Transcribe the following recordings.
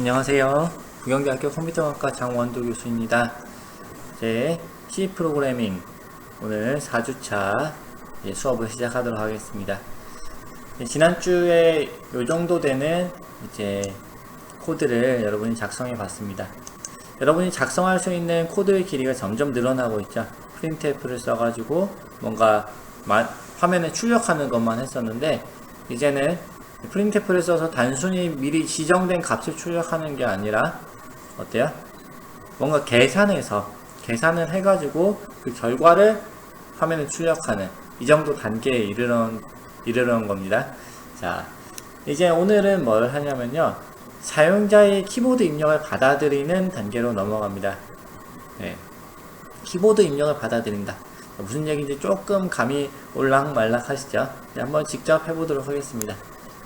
안녕하세요. 부경대학교 컴퓨터학과 장원도 교수입니다. 이제 C 프로그래밍 오늘 4주차 수업을 시작하도록 하겠습니다. 네, 지난주에 요 정도 되는 이제 코드를 여러분이 작성해 봤습니다. 여러분이 작성할 수 있는 코드의 길이가 점점 늘어나고 있죠. 프린트F를 써가지고 뭔가 마- 화면에 출력하는 것만 했었는데 이제는 프린트F를 써서 단순히 미리 지정된 값을 출력하는 게 아니라 어때요? 뭔가 계산해서 계산을 해가지고 그 결과를 화면에 출력하는 이 정도 단계에 이르는 이르는 겁니다. 자, 이제 오늘은 뭘 하냐면요. 사용자의 키보드 입력을 받아들이는 단계로 넘어갑니다. 네. 키보드 입력을 받아들인다. 무슨 얘기인지 조금 감이 올락말락 하시죠? 네, 한번 직접 해보도록 하겠습니다.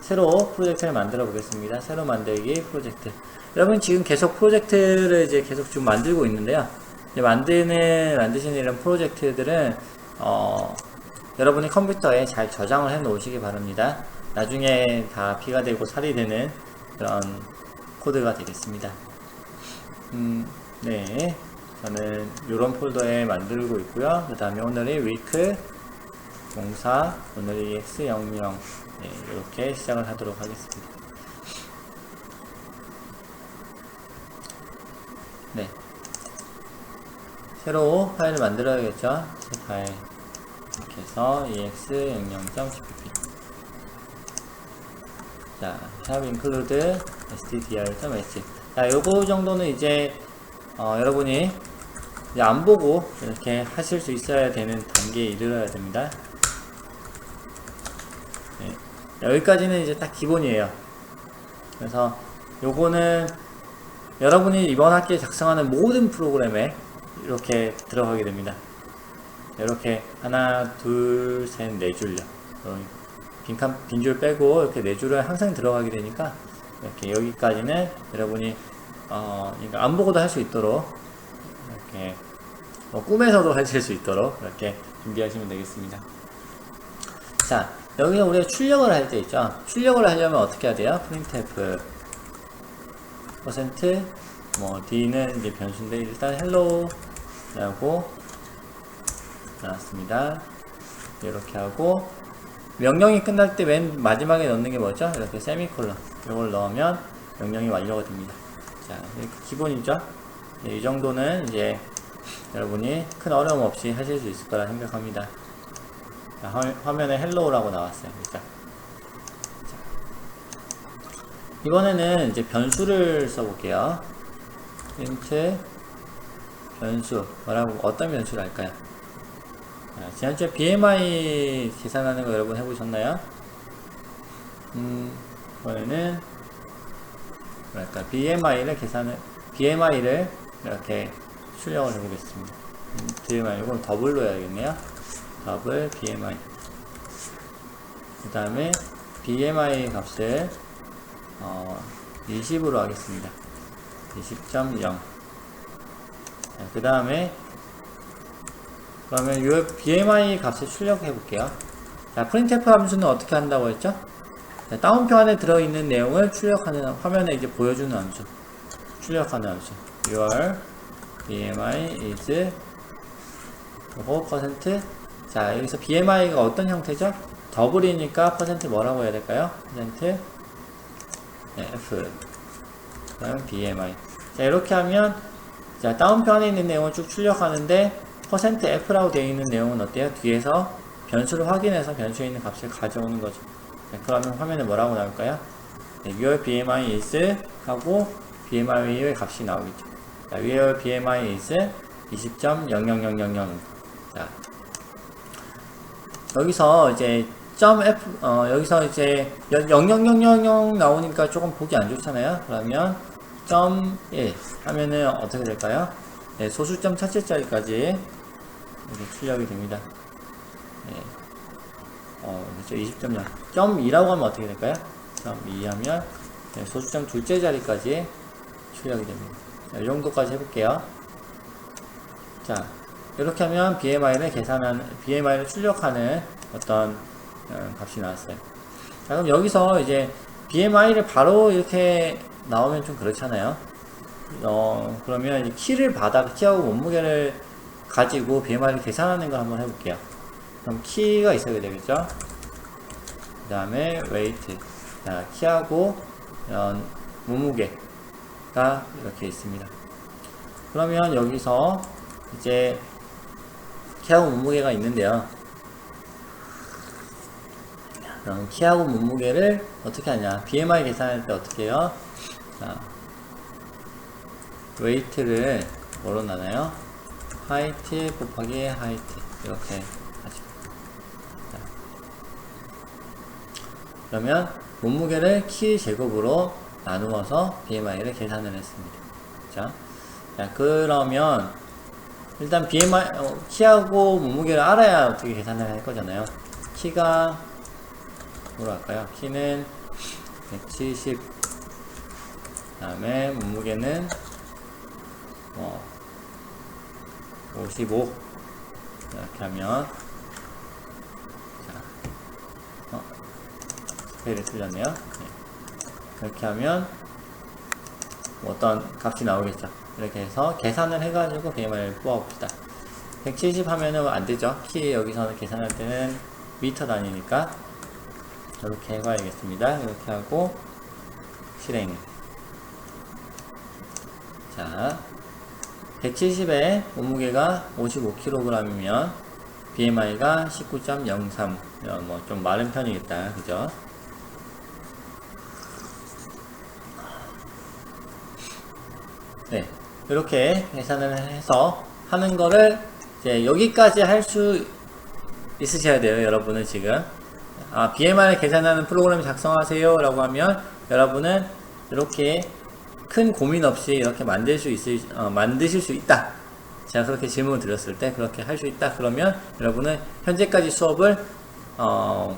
새로 프로젝트를 만들어 보겠습니다. 새로 만들기 프로젝트. 여러분 지금 계속 프로젝트를 이제 계속 좀 만들고 있는데요. 만드는, 만드시는 이런 프로젝트들은, 어, 여러분의 컴퓨터에 잘 저장을 해 놓으시기 바랍니다. 나중에 다 피가 되고 살이 되는 그런 코드가 되겠습니다. 음, 네. 저는 이런 폴더에 만들고 있고요. 그 다음에 오늘이 위크 공사, 오늘이 x00 네, 이렇게 시작을 하도록 하겠습니다. 네. 새로 파일을 만들어야겠죠? 새 파일. 이렇게 해서 ex00.cpp 자, have include stdr.h 자, 요거 정도는 이제 어, 여러분이 이제 안 보고 이렇게 하실 수 있어야 되는 단계에 이르러야 됩니다. 네. 여기까지는 이제 딱 기본이에요. 그래서 요거는 여러분이 이번 학기에 작성하는 모든 프로그램에 이렇게 들어가게 됩니다. 이렇게 하나, 둘, 셋, 네 줄요. 어, 빈칸, 빈줄 빼고 이렇게 네 줄을 항상 들어가게 되니까 이렇게 여기까지는 여러분이 어, 그러니까 안 보고도 할 수 있도록 이렇게 뭐 꿈에서도 하실 수 있도록 이렇게 준비하시면 되겠습니다. 자, 여기서 우리가 출력을 할 때 있죠. 출력을 하려면 어떻게 해야 돼요? printf 퍼센트 뭐 d는 이제 변수인데 일단 hello라고 나왔습니다. 이렇게 하고 명령이 끝날 때 맨 마지막에 넣는 게 뭐죠? 이렇게 세미콜론 이걸 넣으면 명령이 완료가 됩니다. 자, 기본이죠? 네, 이 정도는 이제 여러분이 큰 어려움 없이 하실 수 있을 거라 생각합니다. 자, 화, 면에 헬로우라고 나왔어요. 자, 이번에는 이제 변수를 써볼게요. int 변수 뭐라고 어떤 변수를 할까요? 자, 지난주에 BMI 계산하는 거 여러분 해보셨나요? 음, 이번에는 뭐랄까 BMI를 계산을 BMI를 이렇게 출력을 해보겠습니다. int 말고 더블로 해야겠네요. 더블 BMI 그 다음에 BMI 값을 어, 20으로 하겠습니다. 20.0그 다음에 그러면 이 BMI 값을 출력해 볼게요. 자, printf 함수는 어떻게 한다고 했죠? 자, 다운표 안에 들어있는 내용을 출력하는 화면에 이제 보여주는 함수. 출력하는 함수. your BMI is 요거 퍼센트 자 여기서 BMI가 어떤 형태죠? 더블이니까 퍼센트 뭐라고 해야 될까요? 퍼센트 네, F 그다음 BMI 자 이렇게 하면 자 다운표 안에 있는 내용을 쭉 출력하는데 퍼센트 %F라고 되어 있는 내용은 어때요? 뒤에서 변수를 확인해서 변수에 있는 값을 가져오는 거죠. 자, 그러면 화면에 뭐라고 나올까요? 네, your BMI is 하고 BMI의 값이 나오겠죠. 자, your BMI is 20.00000. 자, 여기서 이제 점 F 어, 여기서 이제 00000 나오니까 조금 보기 안 좋잖아요. 그러면 점 1 하면은 어떻게 될까요? 네, 소수점 첫째 자리까지 출력이 됩니다. 네. 어, 그렇죠. 20.0. 점 2라고 하면 어떻게 될까요? 점 2 하면 네, 소수점 둘째 자리까지 출력이 됩니다. 자, 이 정도까지 해볼게요. 자, 이렇게 하면 BMI를 계산하는, BMI를 출력하는 어떤 어, 값이 나왔어요. 자, 그럼 여기서 이제 BMI를 바로 이렇게 나오면 좀 그렇잖아요. 어, 그러면 이 키를 받아, 키하고 몸무게를 가지고 BMI를 계산하는 걸 한번 해볼게요. 그럼 키가 있어야 되겠죠? 그 다음에 웨이트. 자, 키하고 어, 몸무게가 이렇게 있습니다. 그러면 여기서 이제 키하고 몸무게가 있는데요. 그럼 키하고 몸무게를 어떻게 하냐? BMI 계산할 때 어떻게 해요? 자, 웨이트를 뭐로 나눠요? 하이트 곱하기 하이트 이렇게 하죠. 자, 그러면 몸무게를 키 제곱으로 나누어서 BMI를 계산을 했습니다. 자, 자 그러면 일단 BMI 어, 키하고 몸무게를 알아야 어떻게 계산을 할 거잖아요. 키가 뭐로 할까요? 키는 170 그다음에 몸무게는 뭐55 이렇게 하면 자, 어, 틀렸네요. 네. 이렇게 하면 뭐 어떤 값이 나오겠죠. 이렇게 해서 계산을 해가지고 BMI를 뽑아봅시다. 170 하면은 안 되죠. 키 여기서는 계산할 때는 미터 단위니까 이렇게 해봐야겠습니다. 이렇게 하고 실행. 자, 170에 몸무게가 55kg이면 BMI가 19.03. 뭐 좀 마른 편이겠다. 그죠? 네. 이렇게 계산을 해서 하는 거를 이제 여기까지 할 수 있으셔야 돼요. 여러분은 지금. 아, BMI를 계산하는 프로그램 작성하세요. 라고 하면 여러분은 이렇게 큰 고민 없이 이렇게 만들 수 있을, 어, 만드실 수 있다. 제가 그렇게 질문을 드렸을 때 그렇게 할 수 있다. 그러면 여러분은 현재까지 수업을, 어,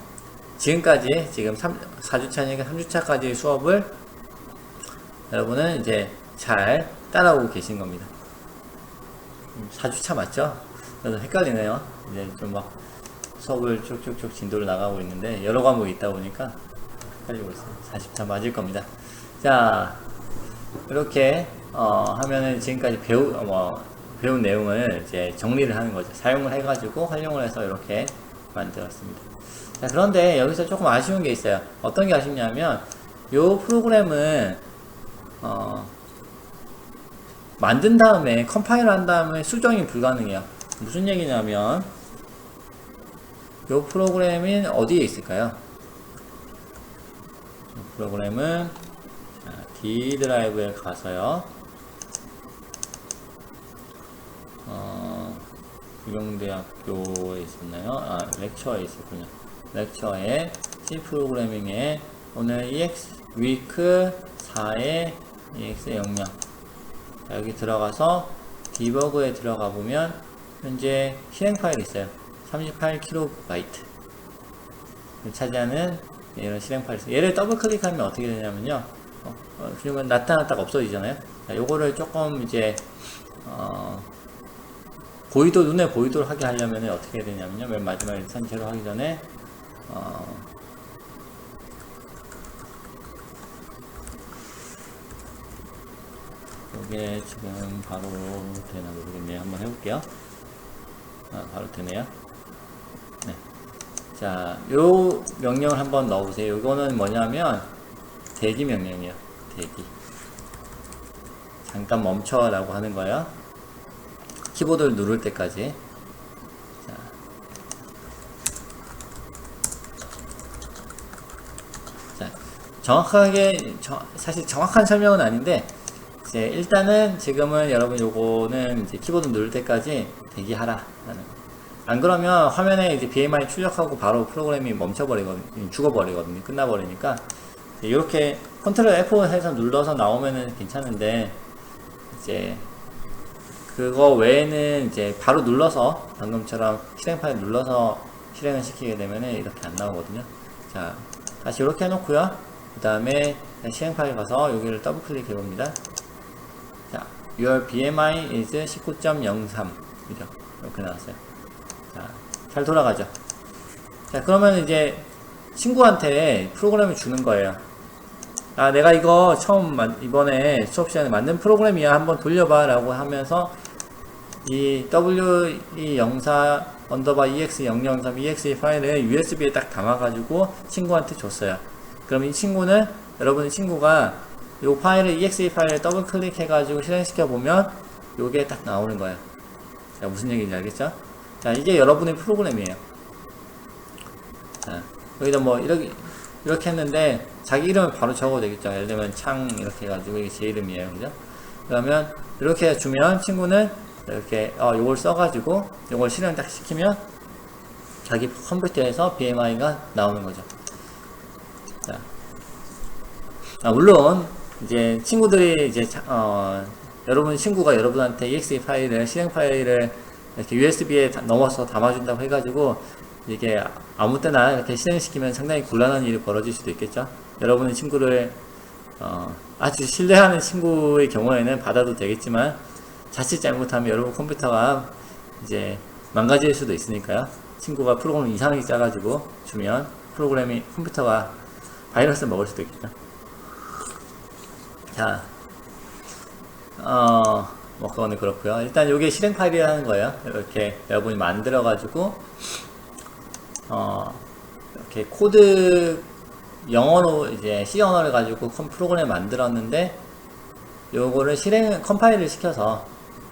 지금까지 지금 3, 4주차니까 3주차까지 수업을 여러분은 이제 잘 따라오고 계신 겁니다. 4주차 맞죠? 저도 헷갈리네요. 이제 좀 막 수업을 쭉쭉쭉 진도를 나가고 있는데 여러 과목이 있다 보니까 헷갈리고 있어요. 40차 맞을 겁니다. 자, 이렇게 어, 하면은 지금까지 배우 어, 뭐, 배운 내용을 이제 정리를 하는 거죠. 사용을 해가지고 활용을 해서 이렇게 만들었습니다. 자, 그런데 여기서 조금 아쉬운 게 있어요. 어떤 게 아쉽냐면 이 프로그램은 어, 만든 다음에 컴파일 한 다음에 수정이 불가능해요. 무슨 얘기냐면 이 프로그램이 어디에 있을까요? 이 프로그램은 자, D 드라이브에 가서요. 어, 구룡대학교에 있었나요? 아, 렉처에 있었군요. 렉처에 C 프로그래밍에 오늘 EX 위크 4의 EX 영역 여기 들어가서 디버그에 들어가 보면 현재 실행 파일이 있어요. 38KB 차지하는 이런 실행 파일이 있어요. 얘를 더블 클릭하면 어떻게 되냐면요. 어, 어, 그러면 나타났다가 없어지잖아요. 자, 요거를 조금 이제 어, 보이도 눈에 보이도록 하게 하려면 어떻게 되냐면요. 맨 마지막에 선체로 하기 전에 어, 이게 지금 바로 되나 모르겠네요. 한번 해볼게요. 아, 바로 되네요. 네. 자, 요 명령을 한번 넣어보세요. 이거는 뭐냐면 대기 명령이에요. 대기. 잠깐 멈춰 라고 하는 거예요. 키보드를 누를 때까지. 정확하게, 저, 사실 정확한 설명은 아닌데, 이제 일단은 지금은 여러분 요거는 이제 키보드 누를 때까지 대기하라 라는 안 그러면 화면에 이제 BMI 출력하고 바로 프로그램이 멈춰버리거든요. 죽어버리거든요. 끝나버리니까. 이렇게 컨트롤 F4 해서 눌러서 나오면은 괜찮은데 이제 그거 외에는 이제 바로 눌러서 방금처럼 실행 파일 눌러서 실행을 시키게 되면은 이렇게 안 나오거든요. 자 다시 이렇게 해놓고요. 그 다음에 실행 파일 가서 여기를 더블 클릭해 봅니다 Your BMI is 19.03 이죠 이렇게 나왔어요. 자, 잘 돌아가죠. 자 그러면 이제 친구한테 프로그램을 주는 거예요. 아 내가 이거 처음 만- 이번에 수업 시간에 만든 프로그램이야. 한번 돌려봐 라고 하면서 이 W 영사 언더바 EX003 EXE 파일을 USB에 딱 담아가지고 친구한테 줬어요. 그럼 이 친구는 여러분의 친구가 이 파일을 EXE 파일을 더블 클릭해 가지고 실행시켜 보면 요게 딱 나오는 거예요. 자, 무슨 얘기인지 알겠죠? 자, 이게 여러분의 프로그램이에요. 자, 여기다 뭐 이렇게 이렇게 했는데 자기 이름을 바로 적어도 되겠죠. 예를 들면 창 이렇게 해가지고 이게 제 이름이에요, 그죠? 그러면 이렇게 주면 친구는 이렇게 어 요걸 써가지고 요걸 실행 딱 시키면 자기 컴퓨터에서 BMI가 나오는 거죠. 자, 아, 물론 이제 친구들이 이제 자- 어, 여러분 친구가 여러분한테 exe 파일을 실행 파일을 이렇게 USB에 넘어서 담아준다고 해가지고 이게 아무 때나 이렇게 실행시키면 상당히 곤란한 일이 벌어질 수도 있겠죠. 여러분의 친구를 어, 아주 신뢰하는 친구의 경우에는 받아도 되겠지만 자칫 잘못하면 여러분 컴퓨터가 이제 망가질 수도 있으니까요. 친구가 프로그램 이상하게 짜가지고 주면 프로그램이 컴퓨터가 바이러스 먹을 수도 있겠죠. 자, 어, 뭐 그거는 그렇고요. 일단 이게 실행 파일이라는 거예요. 이렇게 여러분이 만들어 가지고 어, 이렇게 코드 영어로 이제 C 언어를 가지고 컴 프로그램 만들었는데 요거를 실행 컴파일을 시켜서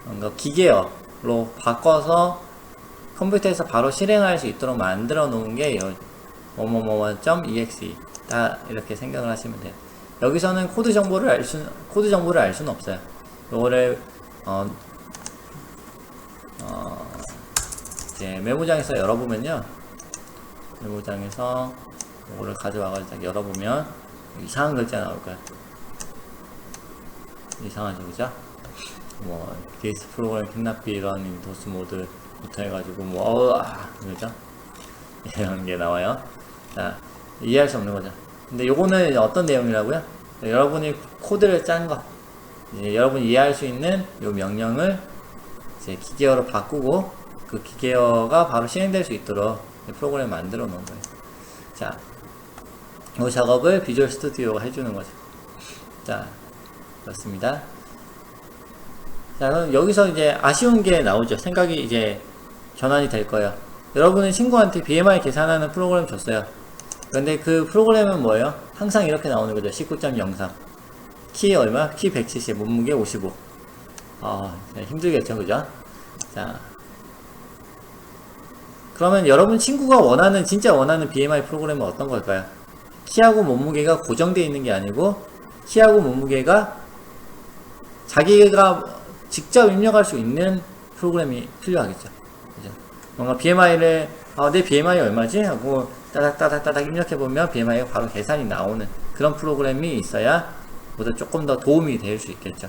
뭔가 기계어로 바꿔서 컴퓨터에서 바로 실행할 수 있도록 만들어 놓은 게요 뭐뭐뭐.exe 다 이렇게 생각을 하시면 돼요. 여기서는 코드 정보를 알 수, 코드 정보를 알 수는 없어요. 요거를, 어, 어, 이제 메모장에서 열어보면요. 메모장에서 요거를 가져와가지고 딱 열어보면 이상한 글자 나올 거야. 이상하죠, 그죠? 뭐, 게이트 프로그램 캔나피 이런 도스 모드부터 해가지고, 뭐, 어, 아, 그죠? 이런 게 나와요. 자, 이해할 수 없는 거죠. 근데 요거는 어떤 내용이라고요? 여러분이 코드를 짠 거, 이제 여러분이 이해할 수 있는 요 명령을 이제 기계어로 바꾸고 그 기계어가 바로 실행될 수 있도록 이 프로그램을 만들어 놓은 거예요. 자, 이 작업을 비주얼 스튜디오가 해주는 거죠. 자, 그렇습니다. 자, 그럼 여기서 이제 아쉬운 게 나오죠. 생각이 이제 전환이 될 거예요. 여러분은 친구한테 BMI 계산하는 프로그램 줬어요. 근데 그 프로그램은 뭐예요? 항상 이렇게 나오는 거죠. 19.03. 키 얼마? 키 170, 몸무게 55. 아, 힘들겠죠, 그죠? 자. 그러면 여러분 친구가 원하는, 진짜 원하는 BMI 프로그램은 어떤 걸까요? 키하고 몸무게가 고정되어 있는 게 아니고, 키하고 몸무게가 자기가 직접 입력할 수 있는 프로그램이 필요하겠죠. 그죠? 뭔가 BMI를, 아, 내 BMI 얼마지? 하고 따닥따닥따닥 입력해보면 BMI가 바로 계산이 나오는 그런 프로그램이 있어야 보다 조금 더 도움이 될 수 있겠죠.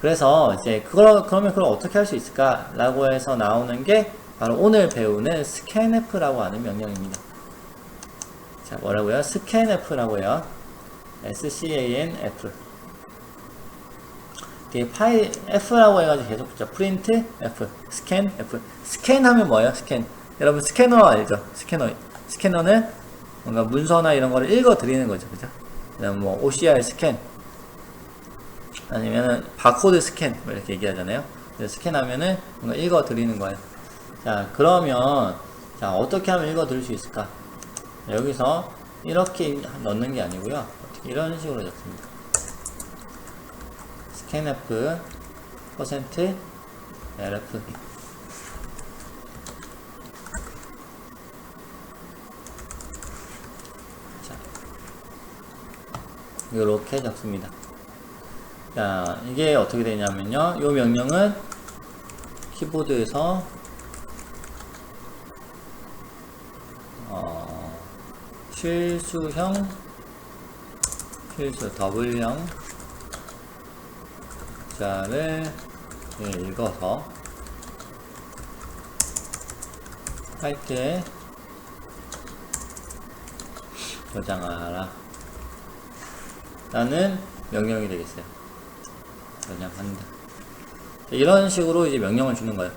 그래서 이제 그걸 그러면 그걸 어떻게 할 수 있을까 라고 해서 나오는 게 바로 오늘 배우는 scanf라고 하는 명령입니다. 자 뭐라고요? scanf라고요. S-C-A-N-F. 이게 파일 F라고 해가지고 계속 붙죠. print F, scan F. scan 하면 뭐예요? scan. 여러분 스캐너 알죠? 스캐너. 스캐너는 뭔가 문서나 이런 거를 읽어 드리는 거죠. 그죠? 뭐 OCR 스캔 아니면은 바코드 스캔 뭐 이렇게 얘기하잖아요. 스캔하면은 뭔가 읽어 드리는 거예요. 자 그러면 자 어떻게 하면 읽어 드릴 수 있을까? 여기서 이렇게 넣는 게 아니고요. 이런 식으로 적습니다. scanf 퍼센트 rf 이렇게 적습니다. 자, 이게 어떻게 되냐면요. 이 명령은 키보드에서 어, 실수형 실수 더블형 자를 예, 읽어서 할 때 저장하라 라는 명령이 되겠어요. 저장한다. 이런 식으로 이제 명령을 주는 거예요.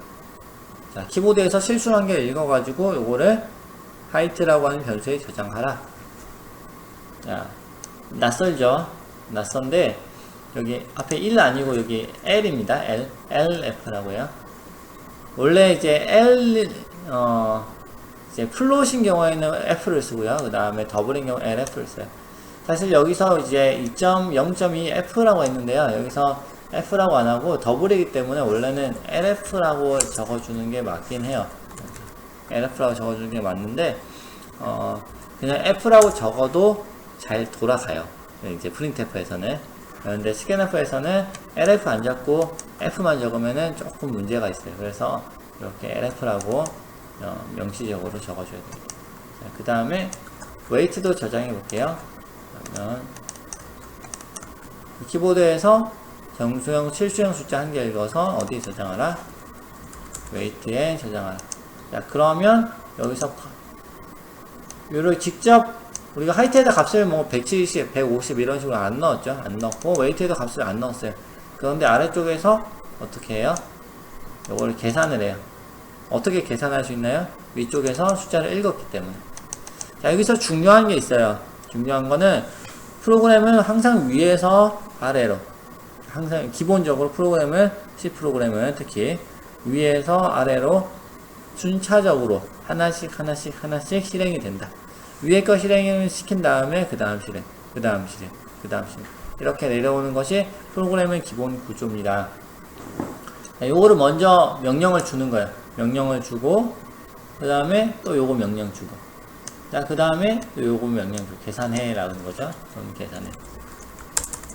자, 키보드에서 실수한 게 읽어가지고 요거를 하이트라고 하는 변수에 저장하라. 자, 낯설죠? 낯선데, 여기 앞에 1 아니고 여기 L입니다. L. LF라고 해요. 원래 이제 L, 어, 이제 플롯인 경우에는 F를 쓰고요. 그 다음에 더블인 경우 LF를 써요. 사실 여기서 이제 2.0.2 F라고 했는데요. 여기서 F라고 안 하고 더블이기 때문에 원래는 LF라고 적어주는 게 맞긴 해요. LF라고 적어주는 게 맞는데, 어, 그냥 F라고 적어도 잘 돌아가요. 이제 프린트F에서는. 그런데 스캔F에서는 LF 안 적고 F만 적으면은 조금 문제가 있어요. 그래서 이렇게 LF라고 어, 명시적으로 적어줘야 됩니다. 그 다음에 웨이트도 저장해 볼게요. 키보드에서 정수형, 실수형 숫자 한 개 읽어서 어디 저장하라? 웨이트에 저장하라. 자, 그러면 여기서 요를 직접 우리가 하이트에다 값을 뭐 170, 150 이런 식으로 안 넣었죠. 안 넣고 웨이트에도 값을 안 넣었어요. 그런데 아래쪽에서 어떻게 해요? 요거를 계산을 해요. 어떻게 계산할 수 있나요? 위쪽에서 숫자를 읽었기 때문에. 자, 여기서 중요한 게 있어요. 중요한 거는 프로그램은 항상 위에서 아래로 항상 기본적으로 프로그램은 C 프로그램은 특히 위에서 아래로 순차적으로 하나씩 하나씩 하나씩 실행이 된다. 위에 거 실행을 시킨 다음에 그 다음 실행, 그 다음 실행, 그 다음 실행 이렇게 내려오는 것이 프로그램의 기본 구조입니다. 자, 요거를 먼저 명령을 주는 거예요. 명령을 주고 그 다음에 또 요거 명령 주고 자 그 다음에 또 요거 명령 주고 계산해 라는 거죠. 그럼 계산해.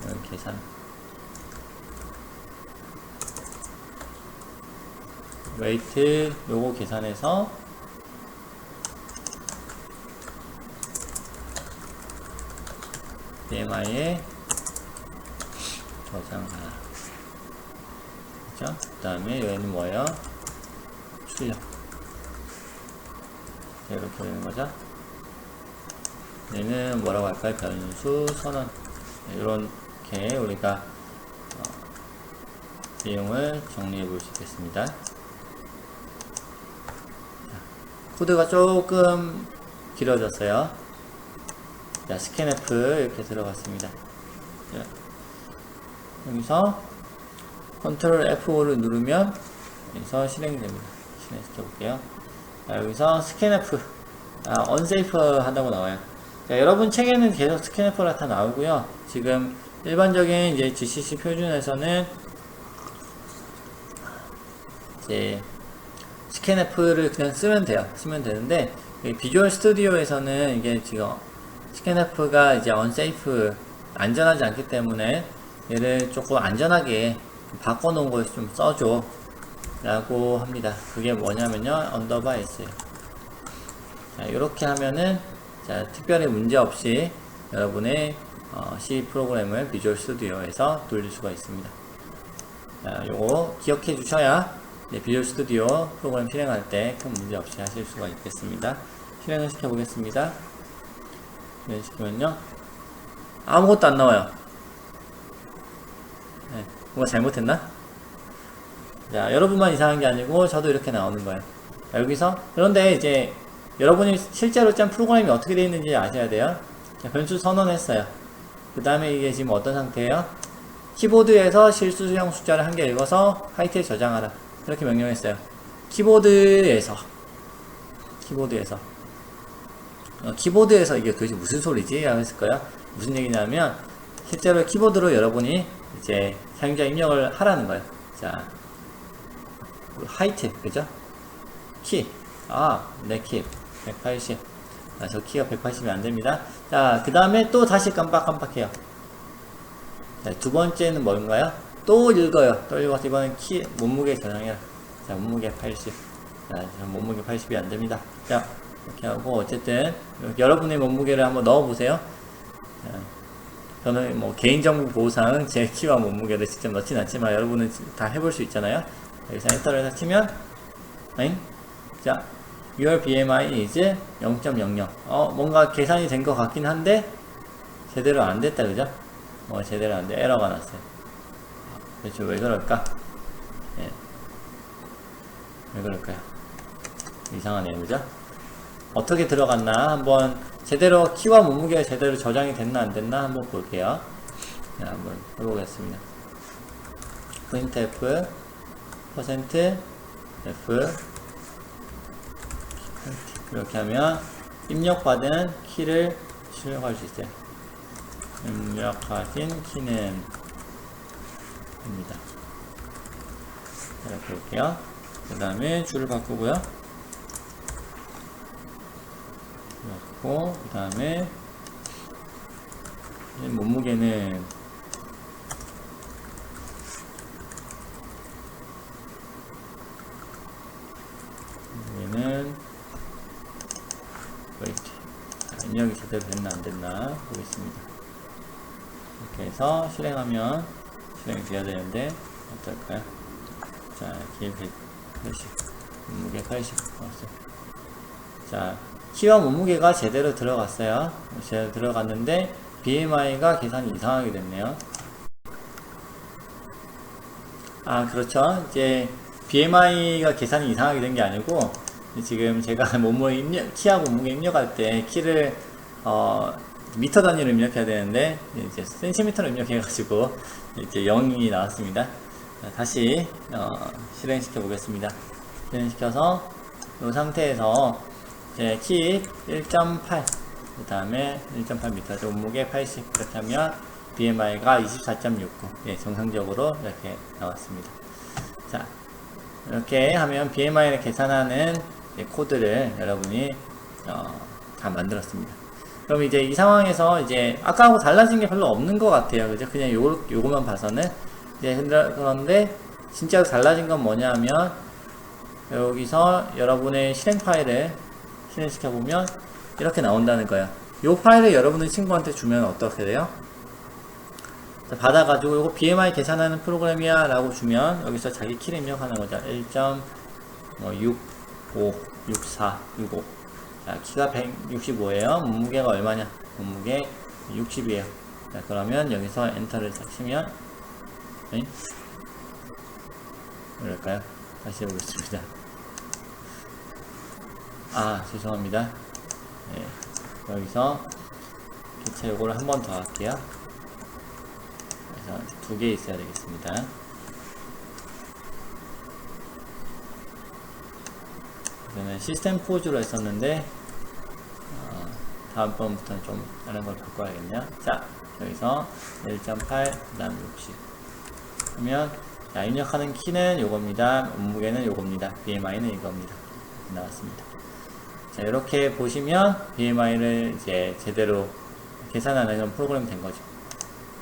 그럼 계산. 웨이트 요거 계산해서 BMI에 저장하라. 그죠? 그 다음에 얘는 뭐예요? 출력. 자, 이렇게 되는 거죠? 얘는 뭐라고 할까요? 변수 선언. 네, 이렇게 우리가 어, 내용을 정리해 볼 수 있겠습니다. 자, 코드가 조금 길어졌어요. 자, 스캔F 이렇게 들어갔습니다. 자, 여기서 컨트롤 F5를 누르면 여기서 실행이 됩니다. 실행시켜 볼게요. 자, 여기서 스캔F 아, 언세이프 한다고 나와요. 자, 여러분 책에는 계속 스캔F가 다 나오고요. 지금 일반적인 이제 GCC 표준에서는 이제 스캔F를 그냥 쓰면 돼요. 쓰면 되는데 비주얼 스튜디오에서는 이게 지금 스캔F가 이제 언세이프 안전하지 않기 때문에 얘를 조금 안전하게 바꿔놓은 걸 좀 써줘 라고 합니다. 그게 뭐냐면요 언더바 S예요. 자, 이렇게 하면은 자, 특별히 문제 없이 여러분의 어, C 프로그램을 비주얼 스튜디오에서 돌릴 수가 있습니다. 자, 요거 기억해 주셔야 네, 비주얼 스튜디오 프로그램 실행할 때 큰 문제 없이 하실 수가 있겠습니다. 실행을 시켜 보겠습니다. 실행 시키면요 아무것도 안 나와요. 네, 뭔가 잘못했나? 자, 여러분만 이상한 게 아니고 저도 이렇게 나오는 거예요. 자, 여기서 그런데 이제 여러분이 실제로 짠 프로그램이 어떻게 되어 있는지 아셔야 돼요. 자, 변수 선언했어요. 그 다음에 이게 지금 어떤 상태예요? 키보드에서 실수형 숫자를 한 개 읽어서 하이트에 저장하라. 이렇게 명령했어요. 키보드에서 키보드에서 어, 키보드에서 이게 도대체 무슨 소리지? 라고 했을 거예요. 무슨 얘기냐면 실제로 키보드로 여러분이 이제 사용자 입력을 하라는 거예요. 자, 하이트, 그죠? 키. 아, 내 키. 180. 아, 저 키가 180이 안 됩니다. 자, 그 다음에 또 다시 깜빡깜빡해요. 자, 두 번째는 뭔가요? 또 읽어요. 또 읽어서 이번엔 키, 몸무게 저장해요. 자, 몸무게 80. 자, 몸무게 80이 안 됩니다. 자, 이렇게 하고, 어쨌든, 여러분의 몸무게를 한번 넣어 보세요. 저는 뭐 개인정보 보호상 제 키와 몸무게를 직접 넣진 않지만 여러분은 다 해볼 수 있잖아요. 여기서 엔터를 치면, 잉? 자, your BMI is 0.00. 어, 뭔가 계산이 된 것 같긴 한데, 제대로 안 됐다, 그죠? 어, 제대로 안 돼. 에러가 났어요. 대체 왜 그럴까? 예. 왜 그럴까요? 이상하네요, 그죠? 어떻게 들어갔나 한번 제대로 키와 몸무게가 제대로 저장이 됐나 안 됐나 한번 볼게요. 자, 한번 해보겠습니다. printf 퍼센트 f 이렇게 하면 입력받은 키를 출력할 수 있어요. 입력하신 키는 입니다. 이렇게 볼게요. 그 다음에 줄을 바꾸고요. 그렇고 그 다음에 몸무게는 웨이트 자, 입력이 제대로 됐나 안 됐나 보겠습니다. 이렇게 해서 실행하면 실행이 돼야 되는데 어떨까요? 자 길180 몸무게 80 왔어요. 자 키와 몸무게가 제대로 들어갔어요. 제대로 들어갔는데 BMI가 계산이 이상하게 됐네요. 아 그렇죠. 이제 BMI가 계산이 이상하게 된 게 아니고 지금 제가 몸무게 입력 키하고 몸무게 입력할 때 키를 어 미터 단위로 입력해야 되는데 이제 센티미터로 입력해가지고 이제 0이 나왔습니다. 자, 다시 어, 실행시켜 보겠습니다. 실행시켜서 이 상태에서 이제 키 1.8, 그 다음에 1.8m, 몸무게 80 그렇게 하면 BMI가 24.69, 예, 정상적으로 이렇게 나왔습니다. 자, 이렇게 하면 BMI를 계산하는 코드를 여러분이 어, 다 만들었습니다. 그럼 이제 이 상황에서 이제 아까하고 달라진 게 별로 없는 것 같아요. 그죠? 그냥 요, 요거만 봐서는. 이제 그런데 진짜로 달라진 건 뭐냐면 여기서 여러분의 실행 파일을 실행시켜 보면 이렇게 나온다는 거예요. 요 파일을 여러분의 친구한테 주면 어떻게 돼요? 자, 받아가지고 이거 BMI 계산하는 프로그램이야 라고 주면 여기서 자기 키를 입력하는 거죠. 1.65, 64, 65. 자, 키가 165예요. 몸무게가 얼마냐? 몸무게 60이에요. 자, 그러면 여기서 엔터를 딱 치면 네? 그럴까요? 다시 해보겠습니다. 아, 죄송합니다. 네, 여기서 개체 요거를 한 번 더 할게요. 그래서 두 개 있어야 되겠습니다. 이거는 시스템 포즈로 했었는데 어, 다음번부터는 좀 다른 걸 바꿔야겠네요. 자, 여기서 1.8, 그 다음 60 그러면 자, 입력하는 키는 요겁니다. 몸무게는 요겁니다. BMI는 이겁니다. 나왔습니다. 자, 이렇게 보시면 BMI를 이제 제대로 계산하는 그런 프로그램이 된 거죠.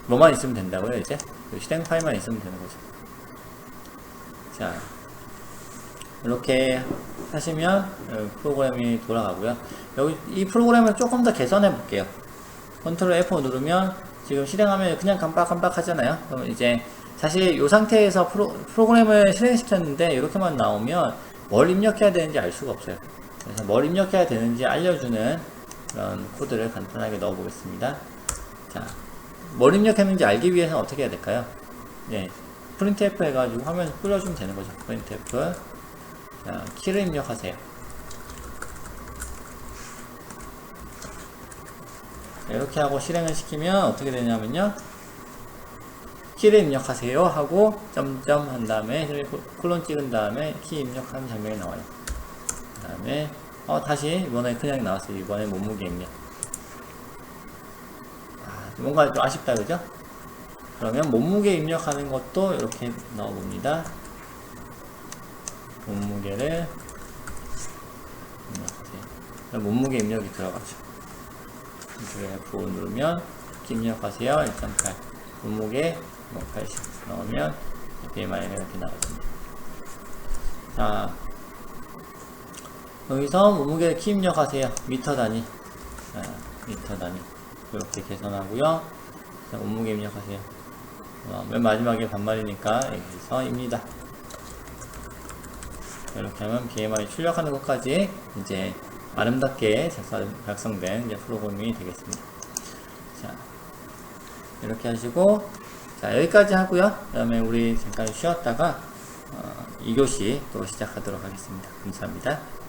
뭐만 있으면 된다고요, 이제? 그 실행 파일만 있으면 되는 거죠. 자, 이렇게 하시면 어, 프로그램이 돌아가고요. 여기 이 프로그램을 조금 더 개선해 볼게요. 컨트롤 F5 누르면 지금 실행하면 그냥 깜빡깜빡 하잖아요. 그럼 이제 사실 이 상태에서 프로, 프로그램을 실행시켰는데 이렇게만 나오면 뭘 입력해야 되는지 알 수가 없어요. 그래서 뭘 입력해야 되는지 알려주는 그런 코드를 간단하게 넣어 보겠습니다. 자, 뭘 입력했는지 알기 위해서는 어떻게 해야 될까요? 네, printf 해가지고 화면에 뿌려주면 되는 거죠. printf 자, 키를 입력하세요. 자, 이렇게 하고 실행을 시키면 어떻게 되냐면요. 키를 입력하세요 하고 점점 한 다음에 콜론 찍은 다음에 키 입력하는 장면이 나와요. 그 다음에 어 다시 이번에 그냥 나왔어요. 이번에 몸무게 입력. 아, 뭔가 좀 아쉽다 그죠? 그러면 몸무게 입력하는 것도 이렇게 넣어봅니다. 몸무게를 몸무게 입력이 들어가죠. 이쪽에 F5 누르면 입력하세요. 1.8 몸무게 80 넣으면 BMI가 이렇게 나와집니다. 자 여기서 몸무게 키 입력하세요. 미터 단위 자, 미터 단위 이렇게 계산하고요. 자, 몸무게 입력하세요. 어, 맨 마지막에 반말이니까 여기서 입니다. 이렇게 하면 BMI 출력하는 것까지 이제 아름답게 작성, 작성 된 이제 프로그램이 되겠습니다. 자, 이렇게 하시고, 자, 여기까지 하고요. 그 다음에 우리 잠깐 쉬었다가, 어, 2교시 또 시작하도록 하겠습니다. 감사합니다.